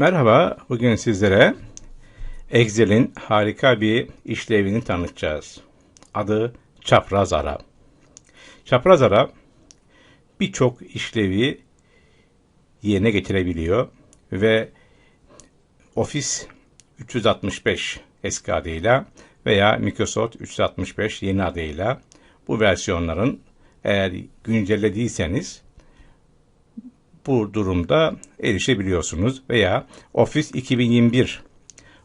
Merhaba, bugün sizlere Excel'in harika bir işlevini tanıtacağız. Adı çapraz ara. Çapraz ara birçok işlevi yerine getirebiliyor ve Office 365 eski adıyla veya Microsoft 365 yeni adıyla bu versiyonların eğer güncellediyseniz bu durumda erişebiliyorsunuz veya Office 2021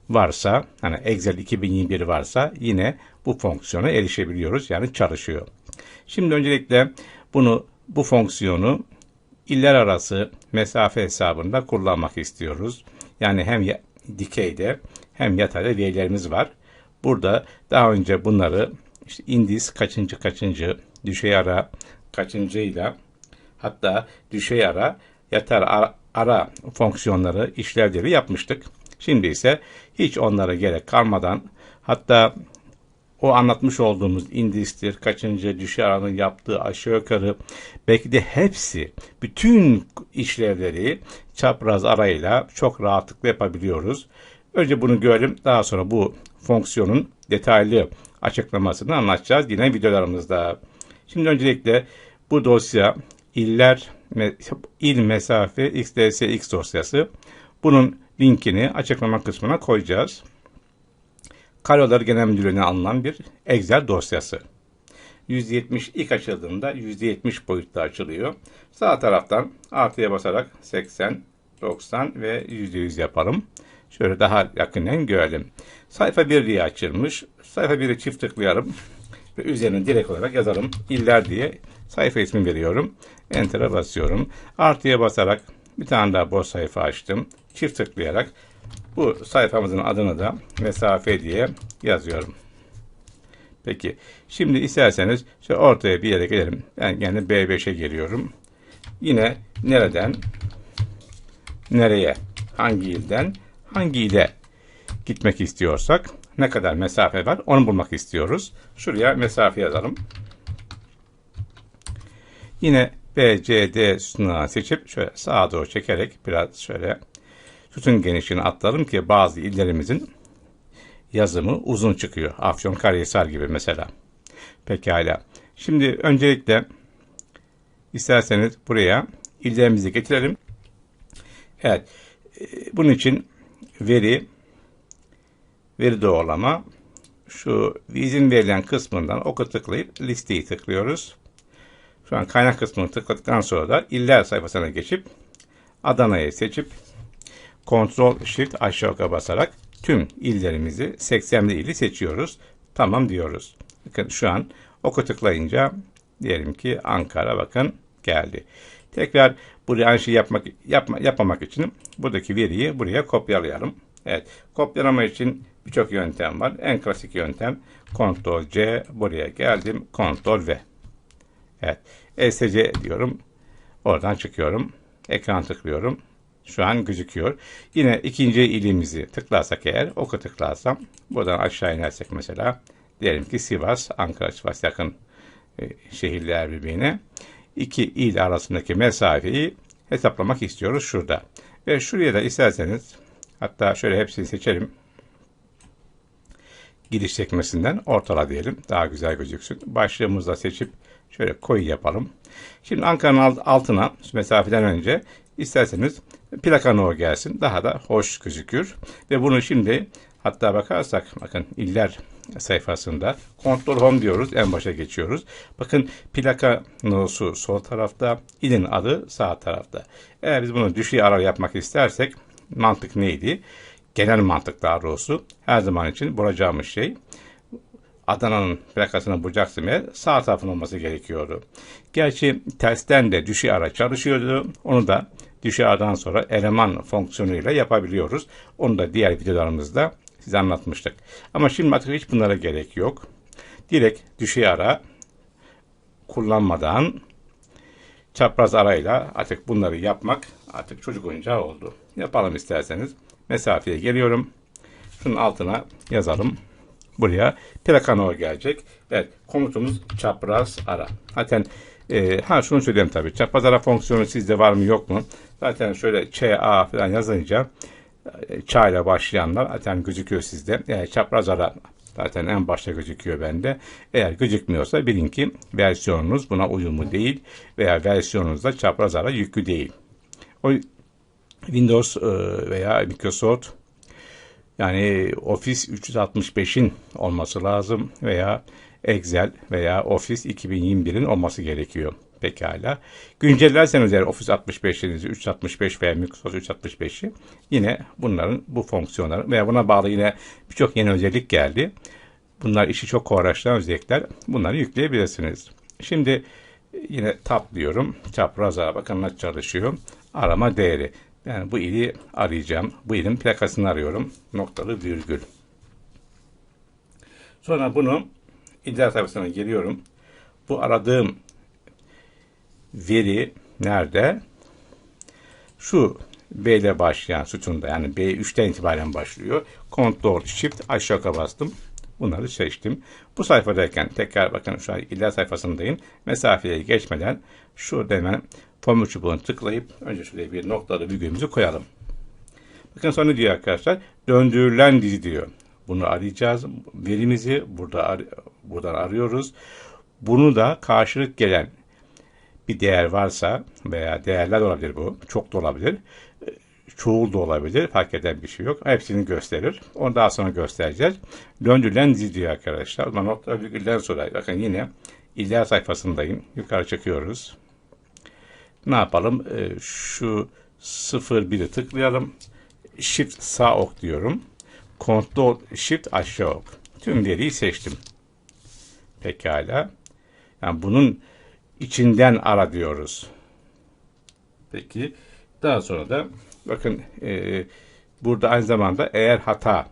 varsa hani Excel 2021 varsa yine bu fonksiyona erişebiliyoruz yani çalışıyor. Şimdi öncelikle bunu bu fonksiyonu iller arası mesafe hesabında kullanmak istiyoruz. Yani hem dikeyde hem yatayda verilerimiz var. Burada daha önce bunları işte indis kaçıncı kaçıncı düşey ara kaçıncıyla hatta düşey ara yatar ara, ara fonksiyonları işlevleri yapmıştık. Şimdi ise hiç onlara gerek kalmadan hatta o anlatmış olduğumuz indistir, kaçıncı düşey aranın yaptığı aşağı yukarı belki de hepsi bütün işlevleri çapraz arayla çok rahatlıkla yapabiliyoruz. Önce bunu görelim daha sonra bu fonksiyonun detaylı açıklamasını anlatacağız yine videolarımızda. Şimdi öncelikle bu dosya iller il mesafe xdsx dosyası. Bunun linkini açıklama kısmına koyacağız. Karyolar Genel Müdürlüğü'ne alınan bir Excel dosyası. 170 ilk açıldığında %70 boyutta açılıyor. Sağ taraftan artıya basarak 80, 90 ve %100 yapalım. Şöyle daha yakından görelim. Sayfa 1 diye açılmış. Sayfa 1'i çift tıklayalım ve üzerine direkt olarak yazalım. İller diye sayfa ismi veriyorum. Enter'a basıyorum. Artıya basarak bir tane daha boş sayfa açtım. Çift tıklayarak bu sayfamızın adını da mesafe diye yazıyorum. Peki. Şimdi isterseniz şu ortaya bir yere gelelim. Ben yani B5'e geliyorum. Yine nereden nereye hangi ilden hangi ile gitmek istiyorsak ne kadar mesafe var onu bulmak istiyoruz. Şuraya mesafe yazalım. Yine B, C, D sütunlarını seçip şöyle sağa doğru çekerek biraz şöyle sütun genişliğini atlayalım ki bazı illerimizin yazımı uzun çıkıyor. Afyonkarahisar gibi mesela. Pekala. Şimdi öncelikle isterseniz buraya illerimizi getirelim. Evet. E, bunun için veri veri doğrulama şu izin verilen kısmından oku tıklayıp listeyi tıklıyoruz. Şu an kaynak kısmını tıkladıktan sonra da iller sayfasına geçip Adana'yı seçip Ctrl Shift aşağı yukarı basarak tüm illerimizi 80'li ili seçiyoruz. Tamam diyoruz. Bakın şu an oku tıklayınca diyelim ki Ankara bakın geldi. Tekrar buraya aynı şeyi yapmak, yapma, yapmamak için buradaki veriyi buraya kopyalayalım. Evet, kopyalama için birçok yöntem var. En klasik yöntem Ctrl C buraya geldim. Ctrl V. Evet. ESC diyorum. Oradan çıkıyorum. Ekran tıklıyorum. Şu an gözüküyor. Yine ikinci ilimizi tıklarsak eğer oku tıklarsam buradan aşağı inersek mesela diyelim ki Sivas, Ankara, Sivas yakın e, şehirler birbirine. iki il arasındaki mesafeyi hesaplamak istiyoruz şurada. Ve şuraya da isterseniz hatta şöyle hepsini seçelim giriş sekmesinden ortala diyelim. Daha güzel gözüksün. Başlığımızı da seçip şöyle koyu yapalım. Şimdi Ankara'nın altına mesafeden önce isterseniz plaka no gelsin. Daha da hoş gözükür. Ve bunu şimdi hatta bakarsak bakın iller sayfasında Ctrl Home diyoruz. En başa geçiyoruz. Bakın plaka no'su sol tarafta, ilin adı sağ tarafta. Eğer biz bunu düşey ara yapmak istersek mantık neydi? Genel mantık daha doğrusu her zaman için bulacağımız şey Adana'nın plakasını bulacaksın eğer sağ tarafın olması gerekiyordu. Gerçi tersten de düşey ara çalışıyordu. Onu da düşey aradan sonra eleman fonksiyonuyla yapabiliyoruz. Onu da diğer videolarımızda size anlatmıştık. Ama şimdi artık hiç bunlara gerek yok. Direkt düşey ara kullanmadan çapraz arayla artık bunları yapmak artık çocuk oyuncağı oldu. Yapalım isterseniz mesafeye geliyorum. Şunun altına yazalım. Buraya plakano gelecek. Evet komutumuz çapraz ara. Zaten e, ha şunu söyleyeyim tabii. Çapraz ara fonksiyonu sizde var mı yok mu? Zaten şöyle ÇA falan yazınca e, çayla başlayanlar zaten gözüküyor sizde. Yani çapraz ara zaten en başta gözüküyor bende. Eğer gözükmüyorsa bilin ki versiyonunuz buna uyumlu değil veya versiyonunuzda çapraz ara yüklü değil. O Windows e, veya Microsoft yani Office 365'in olması lazım veya Excel veya Office 2021'in olması gerekiyor. Pekala. Güncellerseniz eğer Office 65'inizi 365 veya Microsoft 365'i yine bunların bu fonksiyonları veya buna bağlı yine birçok yeni özellik geldi. Bunlar işi çok kolaylaştıran özellikler. Bunları yükleyebilirsiniz. Şimdi yine tab diyorum. Çapraz ara bakın nasıl çalışıyor. Arama değeri. Yani bu ili arayacağım. Bu ilin plakasını arıyorum. Noktalı virgül. Sonra bunu internet sayfasına geliyorum. Bu aradığım veri nerede? Şu B ile başlayan sütunda yani B3'ten itibaren başlıyor. Ctrl Shift aşağı bastım. Bunları seçtim. Bu sayfadayken tekrar bakın şu an iler sayfasındayım. Mesafeye geçmeden şurada hemen formül çubuğunu tıklayıp önce şuraya bir noktalı virgülümüzü koyalım. Bakın sonra diyor arkadaşlar döndürülen dizi diyor. Bunu arayacağız. Verimizi burada ar buradan arıyoruz. Bunu da karşılık gelen bir değer varsa veya değerler olabilir bu. Çok da olabilir. Çoğul da olabilir. Fark eden bir şey yok. Hepsini gösterir. Onu daha sonra göstereceğiz. Döndürülen dizi diyor arkadaşlar. O zaman nokta virgülden sonra bakın yine iler sayfasındayım. Yukarı çıkıyoruz. Ne yapalım? Ee, şu 01'i tıklayalım. Shift sağ ok diyorum. Ctrl Shift aşağı ok. Tüm veriyi seçtim. Pekala. Yani bunun içinden ara diyoruz. Peki. Daha sonra da bakın e, burada aynı zamanda eğer hata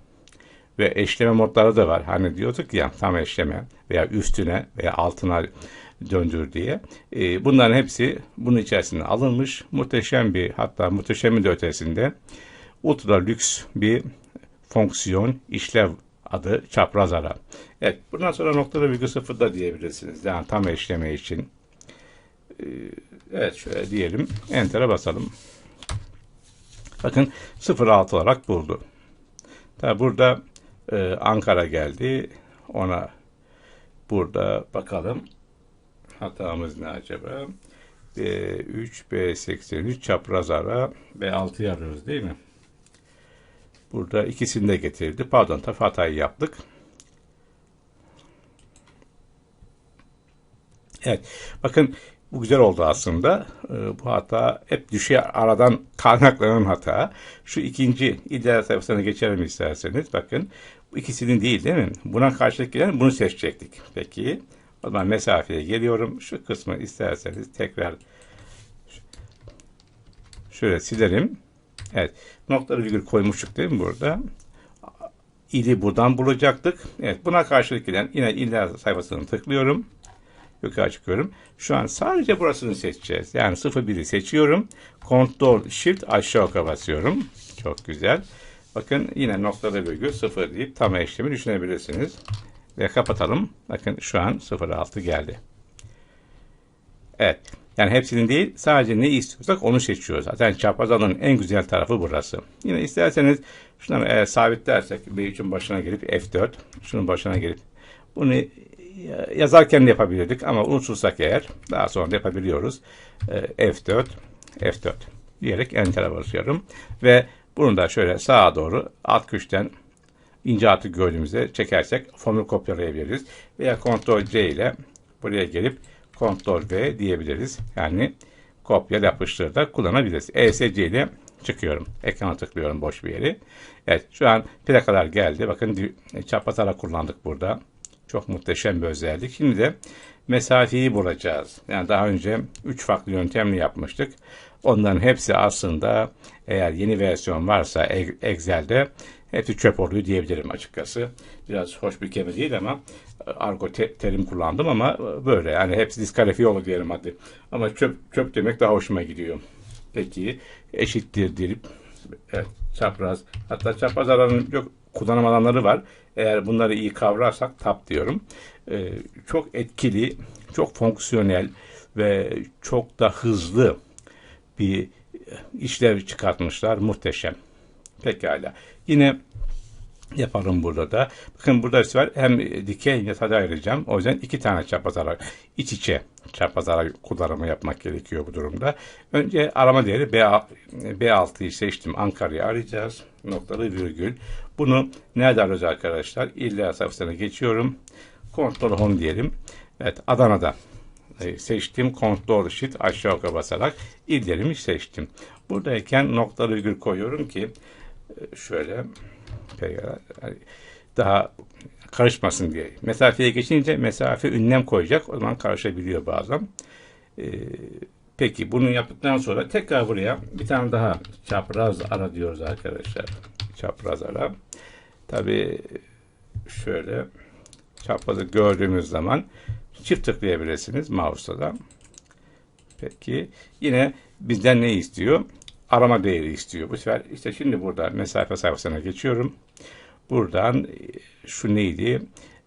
ve eşleme modları da var. Hani diyorduk ya tam eşleme veya üstüne veya altına döndür diye. E, bunların hepsi bunun içerisinde alınmış. Muhteşem bir hatta muhteşemin de ötesinde ultra lüks bir fonksiyon işlev adı çapraz ara. Evet bundan sonra noktada virgül sıfırda diyebilirsiniz. Yani tam eşleme için. Ee, evet şöyle diyelim. Enter'a basalım. Bakın 06 olarak buldu. Tabi burada e, Ankara geldi. Ona burada bakalım. Hatamız ne acaba? B3, B83 çapraz ara B6'yı arıyoruz değil mi? Burada ikisini de getirdi. Pardon tabi hatayı yaptık. Evet. Bakın bu güzel oldu aslında. Ee, bu hata hep düşe aradan kaynaklanan hata. Şu ikinci ideal sayfasına geçelim isterseniz. Bakın bu ikisinin değil değil mi? Buna karşılık gelen bunu seçecektik. Peki. O zaman mesafeye geliyorum. Şu kısmı isterseniz tekrar şöyle silerim. Evet. Noktalı virgül koymuştuk değil mi burada? İli buradan bulacaktık. Evet. Buna karşılık gelen yine iller sayfasını tıklıyorum. Yukarı çıkıyorum. Şu an sadece burasını seçeceğiz. Yani 01'i seçiyorum. Ctrl Shift aşağı basıyorum. Çok güzel. Bakın yine noktada virgül 0 deyip tam işlemi düşünebilirsiniz. Ve kapatalım. Bakın şu an 06 geldi. Evet. Yani hepsinin değil sadece ne istiyorsak onu seçiyoruz. Zaten çapraz alanın en güzel tarafı burası. Yine isterseniz şunu e, sabitlersek B3'ün başına gelip F4 şunun başına gelip bunu yazarken de yapabilirdik ama unutursak eğer daha sonra da yapabiliyoruz. E, F4 F4 diyerek Enter'a basıyorum ve bunu da şöyle sağa doğru alt köşeden ince gördüğümüzde çekersek formül kopyalayabiliriz. Veya Ctrl C ile buraya gelip Ctrl V diyebiliriz. Yani kopya yapıştır da kullanabiliriz. ESC ile çıkıyorum. Ekrana tıklıyorum boş bir yeri. Evet şu an plakalar geldi. Bakın çapraz kullandık burada. Çok muhteşem bir özellik. Şimdi de mesafeyi bulacağız. Yani daha önce 3 farklı yöntemle yapmıştık. Onların hepsi aslında eğer yeni versiyon varsa Excel'de hepsi çöp oluyor diyebilirim açıkçası. Biraz hoş bir kelime değil ama argo te terim kullandım ama böyle yani hepsi diskalifiye olur diyelim hadi. Ama çöp, çöp demek daha hoşuma gidiyor. Peki eşittir deyip evet, çapraz hatta çapraz alanın yok kullanım alanları var. Eğer bunları iyi kavrarsak tap diyorum. Ee, çok etkili, çok fonksiyonel ve çok da hızlı bir işlev çıkartmışlar. Muhteşem. Pekala. Yine yaparım burada da. Bakın burada var hem dikey yatay ayıracağım. O yüzden iki tane çapraz ara iç içe çapraz ara kullanımı yapmak gerekiyor bu durumda. Önce arama değeri B, B6'yı seçtim. Ankara'yı arayacağız. Noktalı virgül. Bunu nerede arıyoruz arkadaşlar? İlla sayfasına geçiyorum. Kontrol home diyelim. Evet Adana'da e, seçtim. Kontrol shift aşağı yukarı basarak illerimi seçtim. Buradayken noktalı virgül koyuyorum ki şöyle daha karışmasın diye. Mesafeye geçince mesafe ünlem koyacak. O zaman karışabiliyor bazen. Ee, peki bunu yaptıktan sonra tekrar buraya bir tane daha çapraz ara diyoruz arkadaşlar. Çapraz ara. Tabi şöyle çaprazı gördüğümüz zaman çift tıklayabilirsiniz mouse'da da. Peki yine bizden ne istiyor? Arama değeri istiyor. Bu sefer işte şimdi burada mesafe sayfasına geçiyorum. Buradan e, şu neydi?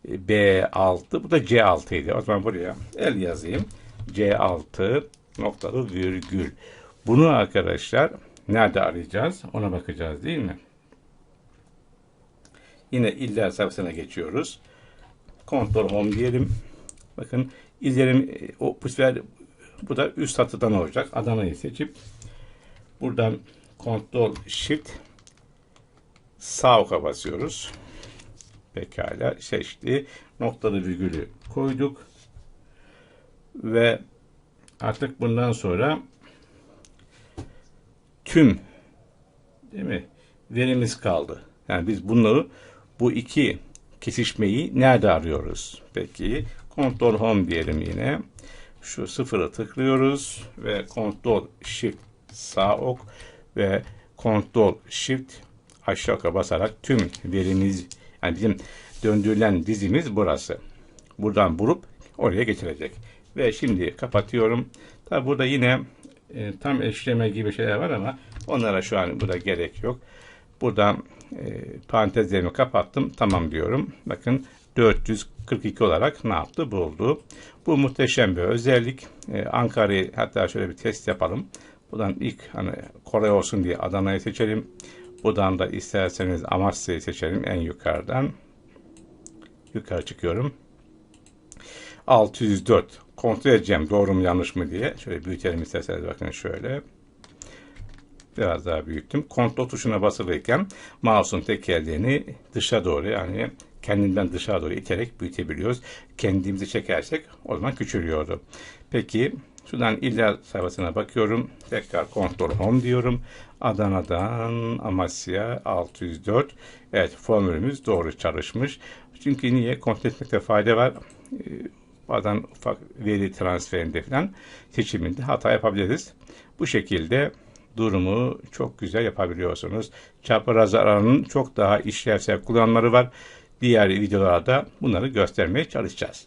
B6 bu da C6 idi. O zaman buraya el yazayım. C6 noktalı virgül. Bunu arkadaşlar nerede arayacağız? Ona bakacağız değil mi? Yine iller sayfasına geçiyoruz. Ctrl Home diyelim. Bakın illerim e, o bu sefer bu da üst satıdan olacak. Adana'yı seçip buradan Ctrl Shift sağ oka basıyoruz. Pekala seçti. Noktalı virgülü koyduk. Ve artık bundan sonra tüm değil mi verimiz kaldı. Yani biz bunları bu iki kesişmeyi nerede arıyoruz? Peki Ctrl Home diyelim yine. Şu sıfırı tıklıyoruz ve Ctrl Shift sağ ok ve Ctrl Shift aşağı basarak tüm verimiz yani bizim döndürülen dizimiz burası. Buradan vurup oraya getirecek. Ve şimdi kapatıyorum. Tabi burada yine e, tam eşleme gibi şeyler var ama onlara şu an burada gerek yok. Buradan e, parantezlerimi kapattım. Tamam diyorum. Bakın 442 olarak ne yaptı? Buldu. Bu muhteşem bir özellik. E, Ankara'yı hatta şöyle bir test yapalım. Buradan ilk hani kolay olsun diye Adana'yı seçelim. Buradan da isterseniz Amasya'yı seçelim en yukarıdan. Yukarı çıkıyorum. 604. Kontrol edeceğim doğru mu yanlış mı diye. Şöyle büyütelim isterseniz bakın şöyle. Biraz daha büyüttüm. Kontrol tuşuna basılıyken mouse'un tekerleğini dışa doğru yani kendinden dışa doğru iterek büyütebiliyoruz. Kendimizi çekersek o zaman küçülüyordu. Peki şuradan illa sayfasına bakıyorum. Tekrar kontrol home diyorum. Adana'dan Amasya 604. Evet formülümüz doğru çalışmış. Çünkü niye? Kontrol etmekte fayda var. Ee, bazen ufak veri transferinde falan seçiminde hata yapabiliriz. Bu şekilde durumu çok güzel yapabiliyorsunuz. Çapraz aranın çok daha işlevsel kullanımları var. Diğer videolarda bunları göstermeye çalışacağız.